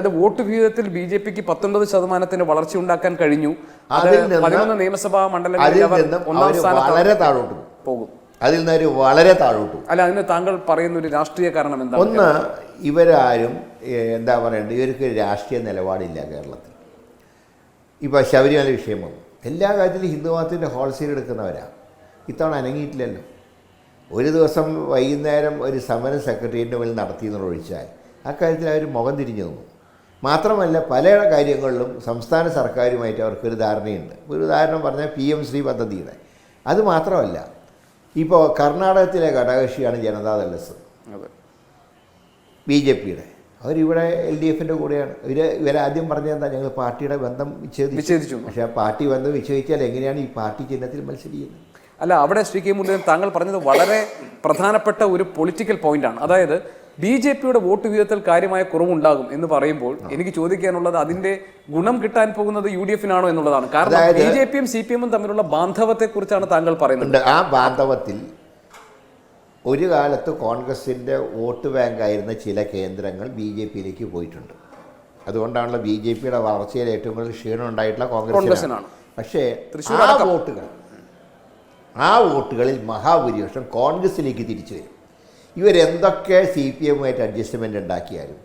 അത് വോട്ട് വിഹിതത്തിൽ B J പിക്ക് പത്തൊൻപത് ശതമാനത്തിന്റെ വളർച്ച ഉണ്ടാക്കാൻ കഴിഞ്ഞു. അത് അതിൽ പതിനൊന്ന് നിയമസഭാ മണ്ഡലങ്ങളിൽ നിന്നും ഒന്നാം സ്ഥാനത്ത് വളരെ താഴോട്ട് പോകും. അതിൽ നിന്ന് വളരെ താഴോട്ടു അല്ല അതിന് താങ്കൾ പറയുന്ന ഒരു രാഷ്ട്രീയ കാരണം എന്താ ഒന്ന് ഇവരാരും എന്താ പറയണ്ടത് ഇവർക്ക് രാഷ്ട്രീയ നിലപാടില്ല കേരളത്തിൽ. ഇപ്പോൾ ശബരിമല വിഷയം വന്നു. എല്ലാ കാര്യത്തിലും ഹിന്ദുമതത്തിന്റെ ഹോൾസെയിൽ എടുക്കുന്നവരാണ് ഇത്തവണ അനങ്ങിയിട്ടില്ലല്ലോ. ഒരു ദിവസം വൈകുന്നേരം ഒരു സമരം സെക്രട്ടേറിയറ്റിന്റെ മുന്നിൽ നടത്തിയെന്നുള്ള ഒഴിച്ചാൽ അക്കാര്യത്തിൽ അവർ മുഖം തിരിഞ്ഞു നിന്നു. മാത്രമല്ല പല കാര്യങ്ങളിലും സംസ്ഥാന സർക്കാരുമായിട്ട് അവർക്കൊരു ധാരണയുണ്ട്. ഒരു ഉദാഹരണം പറഞ്ഞാൽ പി എം ശ്രീ പദ്ധതിയുടെ. അത് മാത്രമല്ല ഇപ്പോൾ കർണാടകത്തിലെ ഘടകകക്ഷിയാണ് ജനതാദൾ എസ്. ബി ജെ പിയുടെ. അവരിവിടെ എൽ ഡി എഫിന്റെ കൂടെയാണ്. ഇവർ ഇവരാദ്യം പറഞ്ഞത് എന്താ? ഞങ്ങൾ പാർട്ടിയുടെ ബന്ധം വിച്ഛേദിച്ചു. പക്ഷേ ആ പാർട്ടി ബന്ധം വിച്ഛേദിച്ചാൽ എങ്ങനെയാണ് ഈ പാർട്ടി ചിഹ്നത്തിൽ മത്സരിക്കുന്നത്? അല്ല അവിടെ ശ്രീ കെ മുരളീധരൻ താങ്കൾ പറഞ്ഞത് വളരെ പ്രധാനപ്പെട്ട ഒരു പൊളിറ്റിക്കൽ പോയിന്റാണ്. അതായത് ബി ജെ പിയുടെ വോട്ട് വിഹിതത്തിൽ കാര്യമായ കുറവുണ്ടാകും എന്ന് പറയുമ്പോൾ എനിക്ക് ചോദിക്കാനുള്ളത് അതിന്റെ ഗുണം കിട്ടാൻ പോകുന്നത് യു ഡി എഫിനാണോ എന്നുള്ളതാണ്. കാരണം ബി ജെ പിയും സി പി എമ്മും തമ്മിലുള്ള ബാന്ധവത്തെ കുറിച്ചാണ് താങ്കൾ പറയുന്നത്. ആ ബാന്ധവത്തിൽ ഒരു കാലത്ത് കോൺഗ്രസിന്റെ വോട്ട് ബാങ്കായിരുന്ന ചില കേന്ദ്രങ്ങൾ ബി ജെ പിയിലേക്ക് പോയിട്ടുണ്ട്. അതുകൊണ്ടാണല്ലോ ബി ജെ പിയുടെ വളർച്ചയിൽ ഏറ്റവും കൂടുതൽ ക്ഷീണം ഉണ്ടായിട്ടുള്ള കോൺഗ്രസിനാണ്. കോൺഗ്രസിനാണ്. പക്ഷേ ആ വോട്ടുകൾ ആ വോട്ടുകളിൽ മഹാഭൂരിപക്ഷം കോൺഗ്രസിലേക്ക് തിരിച്ചു വരും. ഇവരെന്തൊക്കെ സി പി എമ്മുമായിട്ട് അഡ്ജസ്റ്റ്മെന്റ് ഉണ്ടാക്കിയാലും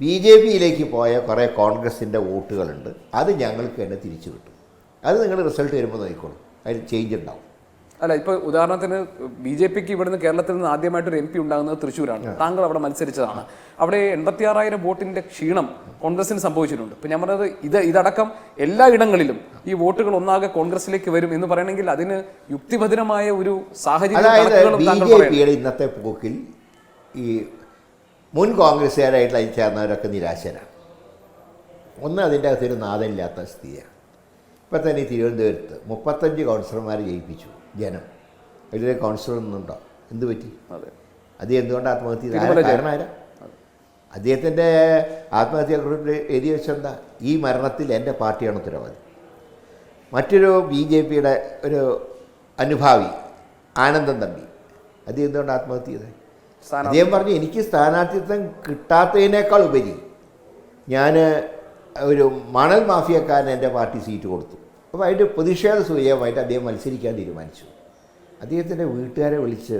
ബി ജെ പിയിലേക്ക് പോയ കുറേ കോൺഗ്രസിന്റെ വോട്ടുകളുണ്ട്. അത് ഞങ്ങൾക്ക് തന്നെ തിരിച്ചു കിട്ടും. അത് നിങ്ങൾ റിസൾട്ട് വരുമ്പോൾ നോക്കിക്കോളും. അതിൽ ചേഞ്ച് ഉണ്ടാവും. അല്ല ഇപ്പൊ ഉദാഹരണത്തിന് ബി ജെ പിക്ക് ഇവിടുന്ന് കേരളത്തിൽ നിന്ന് ആദ്യമായിട്ട് ഒരു എം പി ഉണ്ടാകുന്നത് തൃശ്ശൂരാണ്. താങ്കൾ അവിടെ മത്സരിച്ചതാണ്. അവിടെ എൺപത്തി ആറായിരം വോട്ടിന്റെ ക്ഷീണം കോൺഗ്രസിന് സംഭവിച്ചിട്ടുണ്ട്. ഇപ്പൊ ഞാൻ പറഞ്ഞത് ഇത് ഇതടക്കം എല്ലാ ഇടങ്ങളിലും ഈ വോട്ടുകൾ ഒന്നാകെ കോൺഗ്രസിലേക്ക് വരും എന്ന് പറയണമെങ്കിൽ അതിന് യുക്തിഭദ്രമായ ഒരു സാഹചര്യം ഇന്നത്തെ പോക്കിൽ ഈ മുൻ കോൺഗ്രസ്സുകാരായിട്ട് അതിൽ ചേർന്നവരൊക്കെ നിരാശരാണ്. ഒന്ന് അതിന്റെ അകത്തൊരു നാഥമില്ലാത്ത സ്ഥിതിയാണ്. ഇപ്പം തന്നെ തിരുവനന്തപുരത്ത് മുപ്പത്തഞ്ച് കൗൺസിലർമാർ ജയിപ്പിച്ചു ജനം. വലിയ കൗൺസിലർ ഒന്നുണ്ടോ? എന്ത് പറ്റി? അതെ. എന്തുകൊണ്ട് ആത്മഹത്യ അദ്ദേഹത്തിന്റെ ആത്മഹത്യ എഴുതി വെച്ചെന്താ? ഈ മരണത്തിൽ എന്റെ പാർട്ടിയാണ് ഉത്തരവാദി. മറ്റൊരു ബി ജെ പിയുടെ ഒരു അനുഭാവി ആനന്ദൻ തമ്പി അത് എന്തുകൊണ്ട് ആത്മഹത്യ ചെയ്തത് അദ്ദേഹം പറഞ്ഞു എനിക്ക് സ്ഥാനാർത്ഥിത്വം കിട്ടാത്തതിനേക്കാൾ ഉപരി ഞാൻ ഒരു മണൽ മാഫിയക്കാരന് എന്റെ പാർട്ടി സീറ്റ് കൊടുത്തു. അപ്പോൾ അതിന്റെ പ്രതിഷേധ സൂചകമായിട്ട് അദ്ദേഹം മത്സരിക്കാൻ തീരുമാനിച്ചു. അദ്ദേഹത്തിന്റെ വീട്ടുകാരെ വിളിച്ച്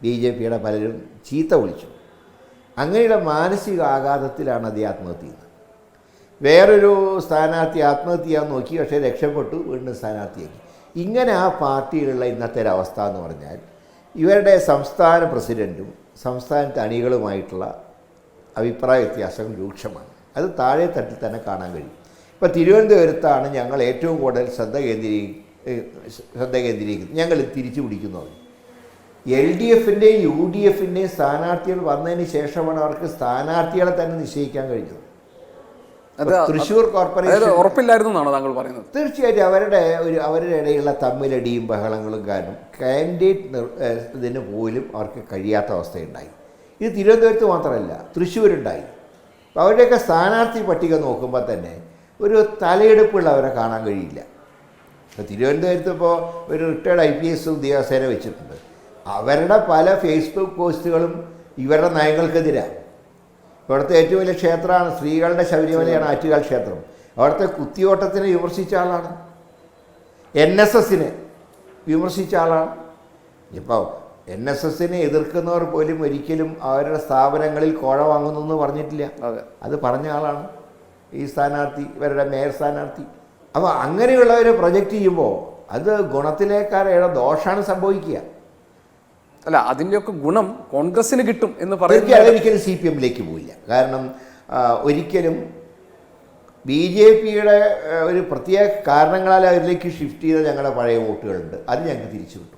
ബി ജെ പിയുടെ പലരും ചീത്ത വിളിച്ചു. അങ്ങനെയുള്ള മാനസിക ആഘാതത്തിലാണ് അദ്ദേഹം ആത്മഹത്യ ചെയ്തത് വേറൊരു സ്ഥാനാർത്ഥി ആത്മഹത്യ ചെയ്യാൻ നോക്കി പക്ഷേ രക്ഷപ്പെട്ടു വീണ്ടും സ്ഥാനാർത്ഥിയാക്കി. ഇങ്ങനെ ആ പാർട്ടിയിലുള്ള ഇന്നത്തെ ഒരു അവസ്ഥ എന്ന് പറഞ്ഞാൽ ഇവരുടെ സംസ്ഥാന പ്രസിഡന്റും സംസ്ഥാനത്തെ അണികളുമായിട്ടുള്ള അഭിപ്രായ വ്യത്യാസം രൂക്ഷമാണ്. അത് താഴെ തട്ടിൽ തന്നെ കാണാൻ കഴിയും. ഇപ്പോൾ തിരുവനന്തപുരത്താണ് ഞങ്ങൾ ഏറ്റവും കൂടുതൽ ശ്രദ്ധ കേന്ദ്രീ ശ്രദ്ധ കേന്ദ്രീകരിക്കുന്നത്. ഞങ്ങൾ തിരിച്ചു പിടിക്കുന്നത് എൽ ഡി എഫിന്റെയും യു ഡി എഫിന്റെയും സ്ഥാനാർത്ഥികൾ വന്നതിന് ശേഷമാണ് അവർക്ക് സ്ഥാനാർത്ഥികളെ തന്നെ നിശ്ചയിക്കാൻ കഴിഞ്ഞത്. തൃശ്ശൂർ കോർപ്പറേഷൻ ഉറപ്പില്ലായിരുന്നു എന്നാണ് താങ്കൾ പറയുന്നത്. തീർച്ചയായിട്ടും അവരുടെ ഒരു അവരുടെ ഇടയിലുള്ള തമ്മിലടിയും ബഹളങ്ങളും കാരണം കാൻഡിഡേറ്റ് ഇതിന് പോലും അവർക്ക് കഴിയാത്ത അവസ്ഥയുണ്ടായി. ഇത് തിരുവനന്തപുരത്ത് മാത്രമല്ല തൃശ്ശൂരുണ്ടായി. അവരുടെയൊക്കെ സ്ഥാനാർത്ഥി പട്ടിക നോക്കുമ്പോൾ തന്നെ ഒരു തലയെടുപ്പുള്ള അവരെ കാണാൻ കഴിയില്ല. തിരുവനന്തപുരത്ത് ഇപ്പോൾ ഒരു റിട്ടയർഡ് ഐ പി എസ് ഉദ്യോഗസ്ഥരെ വെച്ചിട്ടുണ്ട്. അവരുടെ പല ഫേസ്ബുക്ക് പോസ്റ്റുകളും ഇവരുടെ നയങ്ങൾക്കെതിരാണ്. ഇവിടുത്തെ ഏറ്റവും വലിയ ക്ഷേത്രമാണ് സ്ത്രീകളുടെ ശബരിമലയാണ് ആറ്റുകാൽ ക്ഷേത്രം. അവിടുത്തെ കുത്തിയോട്ടത്തിനെ വിമർശിച്ച ആളാണ്. എൻ എസ് എസിനെ വിമർശിച്ച ആളാണ്. ഇപ്പോൾ എൻ എസ് എസിനെ എതിർക്കുന്നവർ പോലും ഒരിക്കലും അവരുടെ സ്ഥാപനങ്ങളിൽ കോഴ വാങ്ങുന്നു എന്ന് പറഞ്ഞിട്ടില്ല. അത് പറഞ്ഞ ആളാണ്. ഈ സ്ഥാനാർത്ഥി ഇവരുടെ മേയർ സ്ഥാനാർത്ഥി. അപ്പോൾ അങ്ങനെയുള്ളവരെ പ്രൊജക്റ്റ് ചെയ്യുമ്പോൾ അത് ഗുണത്തിലേക്കാരുടെ ദോഷമാണ് സംഭവിക്കുക. അല്ല അതിന്റെയൊക്കെ ഗുണം കോൺഗ്രസിന് കിട്ടും എന്ന് പറയുന്നത് ഒരിക്കലും സി പി എമ്മിലേക്ക് പോയില്ല കാരണം ഒരിക്കലും ബി ജെ പിയുടെ ഒരു പ്രത്യേക കാരണങ്ങളാൽ അവരിലേക്ക് ഷിഫ്റ്റ് ചെയ്ത ഞങ്ങളുടെ പഴയ വോട്ടുകളുണ്ട്. അത് ഞങ്ങൾക്ക് തിരിച്ചു കിട്ടും.